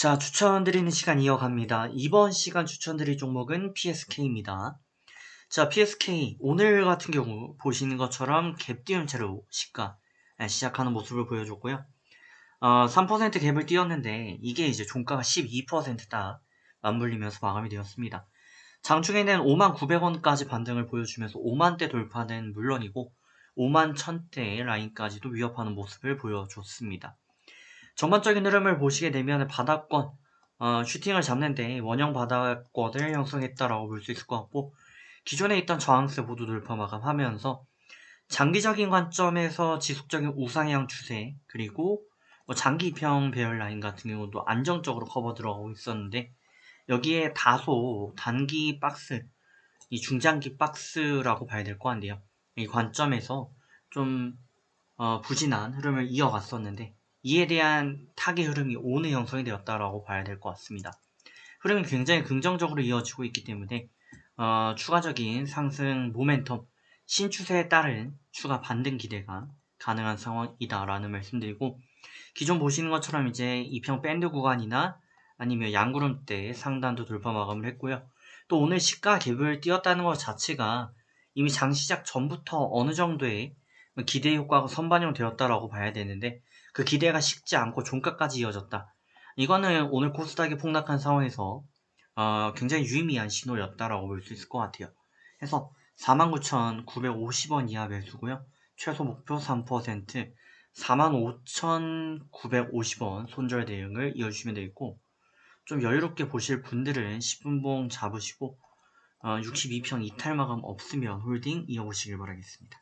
자, 추천드리는 시간 이어갑니다. 이번 시간 추천드릴 종목은 PSK입니다. 자, PSK 오늘 같은 경우 보시는 것처럼 갭 띄운 채로 시가 예, 시작하는 모습을 보여줬고요. 어, 3% 갭을 띄웠는데 이게 이제 종가가 12%다 맞물리면서 마감이 되었습니다. 장중에는 5만 900원까지 반등을 보여주면서 5만대 돌파는 물론이고 5만 1000대 라인까지도 위협하는 모습을 보여줬습니다. 전반적인 흐름을 보시게 되면 바닥권 어, 슈팅을 잡는데 원형 바닥권을 형성했다라고 볼 수 있을 것 같고 기존에 있던 저항세 모두 돌파 마감하면서 장기적인 관점에서 지속적인 우상향 추세 그리고 뭐 장기평 배열 라인 같은 경우도 안정적으로 커버 들어가고 있었는데 여기에 다소 단기 박스 이 중장기 박스라고 봐야 될 것 같네요. 이 관점에서 좀 어, 부진한 흐름을 이어갔었는데 이에 대한 타겟 흐름이 오늘 형성이 되었다라고 봐야 될 것 같습니다. 흐름이 굉장히 긍정적으로 이어지고 있기 때문에 어, 추가적인 상승 모멘텀 신추세에 따른 추가 반등 기대가 가능한 상황이다라는 말씀드리고 기존 보시는 것처럼 이제 이평 밴드 구간이나 아니면 양구름대 상단도 돌파 마감을 했고요. 또 오늘 시가 갭을 띄웠다는 것 자체가 이미 장 시작 전부터 어느 정도의 기대 효과가 선반영 되었다라고 봐야 되는데 그 기대가 식지 않고 종가까지 이어졌다. 이거는 오늘 코스닥이 폭락한 상황에서 어, 굉장히 유의미한 신호였다라고 볼 수 있을 것 같아요. 그래서 49,950원 이하 매수고요. 최소 목표 3% 45,950원 손절 대응을 이어주시면 되겠고 좀 여유롭게 보실 분들은 10분봉 잡으시고 어, 62평 이탈 마감 없으면 홀딩 이어보시길 바라겠습니다.